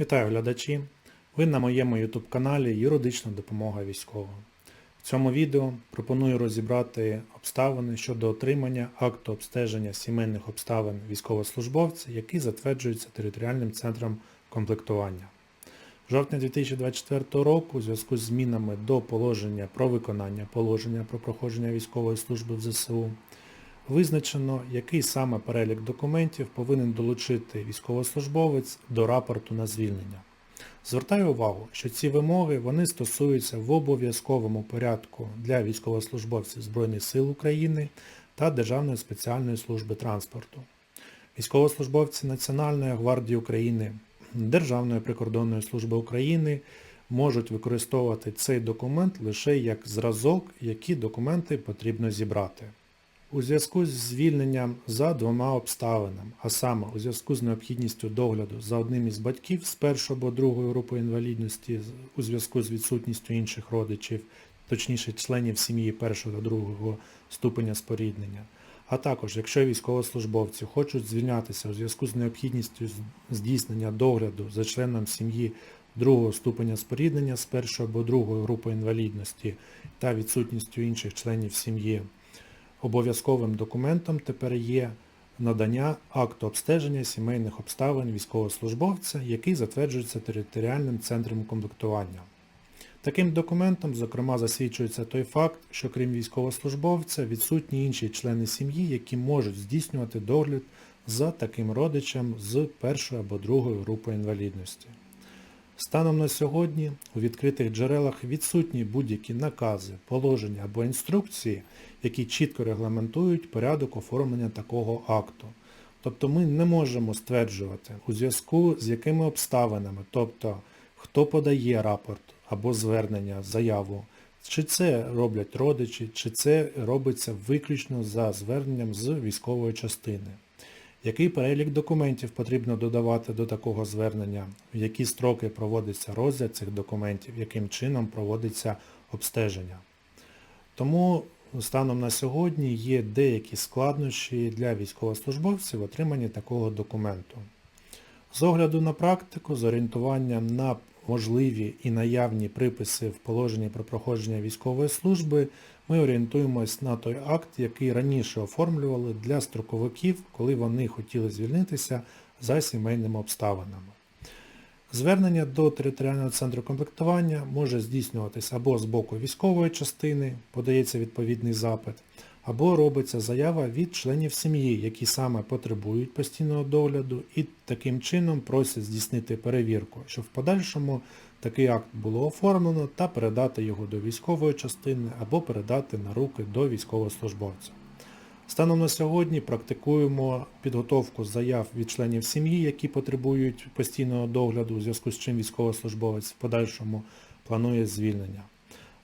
Вітаю глядачі! Ви на моєму YouTube каналі Юридична допомога військовим. В цьому відео пропоную розібрати обставини щодо отримання акту обстеження сімейних обставин військовослужбовця, який затверджується територіальним центром комплектування. В жовтні 2024 року у зв'язку з змінами до положення про виконання положення про проходження військової служби в ЗСУ Визначено, який саме перелік документів повинен долучити військовослужбовець до рапорту на звільнення. Звертаю увагу, що ці вимоги вони стосуються в обов'язковому порядку для військовослужбовців Збройних сил України та Державної спеціальної служби транспорту. Військовослужбовці Національної гвардії України, Державної прикордонної служби України можуть використовувати цей документ лише як зразок, які документи потрібно зібрати. У зв'язку з звільненням за двома обставинами, а саме у зв'язку з необхідністю догляду за одним із батьків з першої або другої групи інвалідності у зв'язку з відсутністю інших родичів, точніше членів сім'ї першого та другого ступеня споріднення, а також якщо військовослужбовці хочуть звільнятися у зв'язку з необхідністю здійснення догляду за членом сім'ї другого ступеня споріднення з першої або другої групи інвалідності та відсутністю інших членів сім'ї. Обов'язковим документом тепер є надання акту обстеження сімейних обставин військовослужбовця, який затверджується територіальним центром комплектування. Таким документом, зокрема, засвідчується той факт, що крім військовослужбовця, відсутні інші члени сім'ї, які можуть здійснювати догляд за таким родичем з першої або другої групи інвалідності. Станом на сьогодні у відкритих джерелах відсутні будь-які накази, положення або інструкції, які чітко регламентують порядок оформлення такого акту. Тобто ми не можемо стверджувати, у зв'язку з якими обставинами, тобто хто подає рапорт або звернення, заяву, чи це роблять родичі, чи це робиться виключно за зверненням з військової частини. Який перелік документів потрібно додавати до такого звернення, в які строки проводиться розгляд цих документів, яким чином проводиться обстеження. Тому станом на сьогодні є деякі складнощі для військовослужбовців в отриманні такого документу. З огляду на практику, з орієнтуванням на можливі і наявні приписи в положенні про проходження військової служби, ми орієнтуємось на той акт, який раніше оформлювали для строковиків, коли вони хотіли звільнитися за сімейними обставинами. Звернення до територіального центру комплектування може здійснюватись або з боку військової частини, подається відповідний запит, або робиться заява від членів сім'ї, які саме потребують постійного догляду і таким чином просять здійснити перевірку, щоб в подальшому такий акт було оформлено та передати його до військової частини або передати на руки до військовослужбовця. Станом на сьогодні практикуємо підготовку заяв від членів сім'ї, які потребують постійного догляду, у зв'язку з чим військовослужбовець в подальшому планує звільнення.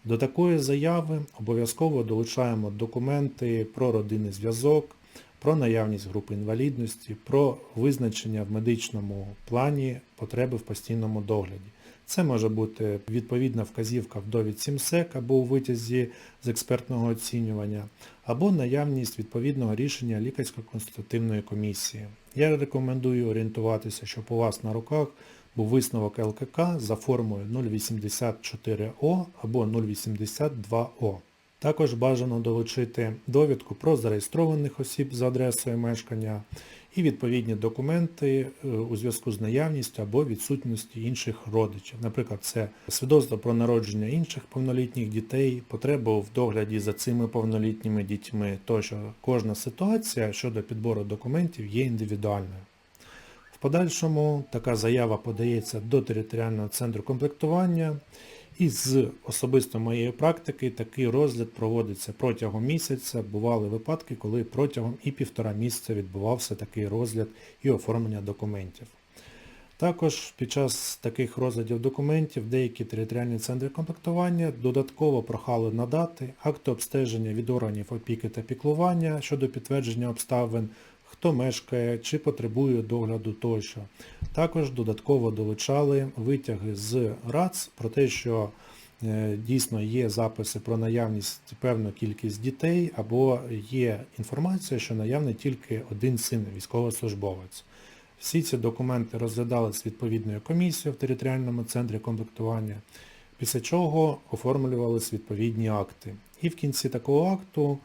До такої заяви обов'язково долучаємо документи про родинний зв'язок, про наявність групи інвалідності, про визначення в медичному плані потреби в постійному догляді. Це може бути відповідна вказівка в довідці МСЕК або у витязі з експертного оцінювання, або наявність відповідного рішення лікарсько-конститутивної комісії. Я рекомендую орієнтуватися, щоб у вас на руках був висновок ЛКК за формою 084О або 082О. Також бажано долучити довідку про зареєстрованих осіб за адресою мешкання і відповідні документи е, у зв'язку з наявністю або відсутністю інших родичів. Наприклад, це свідоцтво про народження інших повнолітніх дітей, потреба в догляді за цими повнолітніми дітьми, тощо кожна ситуація щодо підбору документів є індивідуальною. В подальшому така заява подається до територіального центру комплектування і з особисто моєї практики такий розгляд проводиться протягом місяця. Бували випадки, коли протягом і півтора місяця відбувався такий розгляд і оформлення документів. Також під час таких розглядів документів деякі територіальні центри комплектування додатково прохали надати акти обстеження від органів опіки та піклування щодо підтвердження обставин хто мешкає, чи потребує догляду тощо. Також додатково долучали витяги з РАЦ про те, що е, дійсно є записи про наявність певну кількість дітей, або є інформація, що наявний тільки один син військовослужбовець. Всі ці документи розглядались відповідною комісією в територіальному центрі комплектування, після чого оформлювались відповідні акти. І в кінці такого акту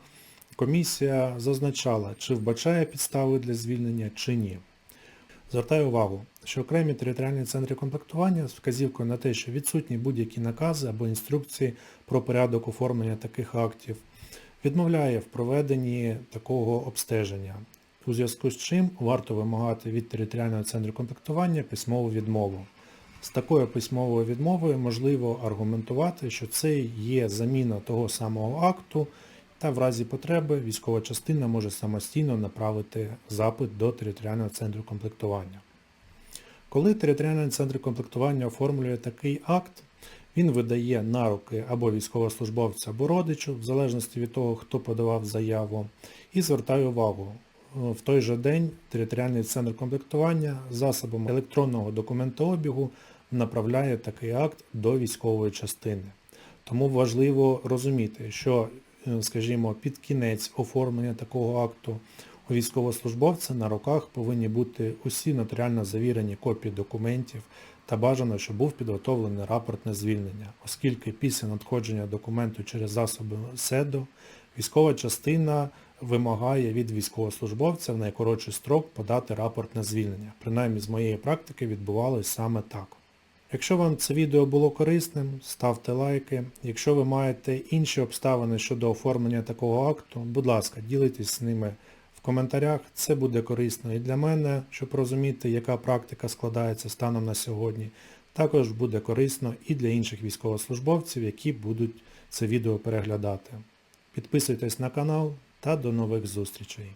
комісія зазначала, чи вбачає підстави для звільнення, чи ні. Звертаю увагу, що окремі територіальні центри комплектування з вказівкою на те, що відсутні будь-які накази або інструкції про порядок оформлення таких актів, відмовляє в проведенні такого обстеження, у зв'язку з чим варто вимагати від територіального центру комплектування письмову відмову. З такою письмовою відмовою можливо аргументувати, що це є заміна того самого акту, та в разі потреби військова частина може самостійно направити запит до територіального центру комплектування. Коли територіальний центр комплектування оформлює такий акт, він видає на руки або військовослужбовцю, або родичу, в залежності від того, хто подавав заяву, і звертаю увагу, в той же день територіальний центр комплектування засобом електронного документообігу направляє такий акт до військової частини. Тому важливо розуміти, що, е, скажімо, під кінець оформлення такого акту у військовослужбовця на руках повинні бути усі нотаріально завірені копії документів та бажано, щоб був підготовлений рапорт на звільнення, оскільки після надходження документу через засоби СЕДО військова частина вимагає від військовослужбовця в найкоротший строк подати рапорт на звільнення. Принаймні з моєї практики відбувалось саме так. Якщо вам це відео було корисним, ставте лайки. Якщо ви маєте інші обставини щодо оформлення такого акту, будь ласка, ділитесь з ними в коментарях. Це буде корисно і для мене, щоб розуміти, яка практика складається станом на сьогодні. Також буде корисно і для інших військовослужбовців, які будуть це відео переглядати. Підписуйтесь на канал та до нових зустрічей.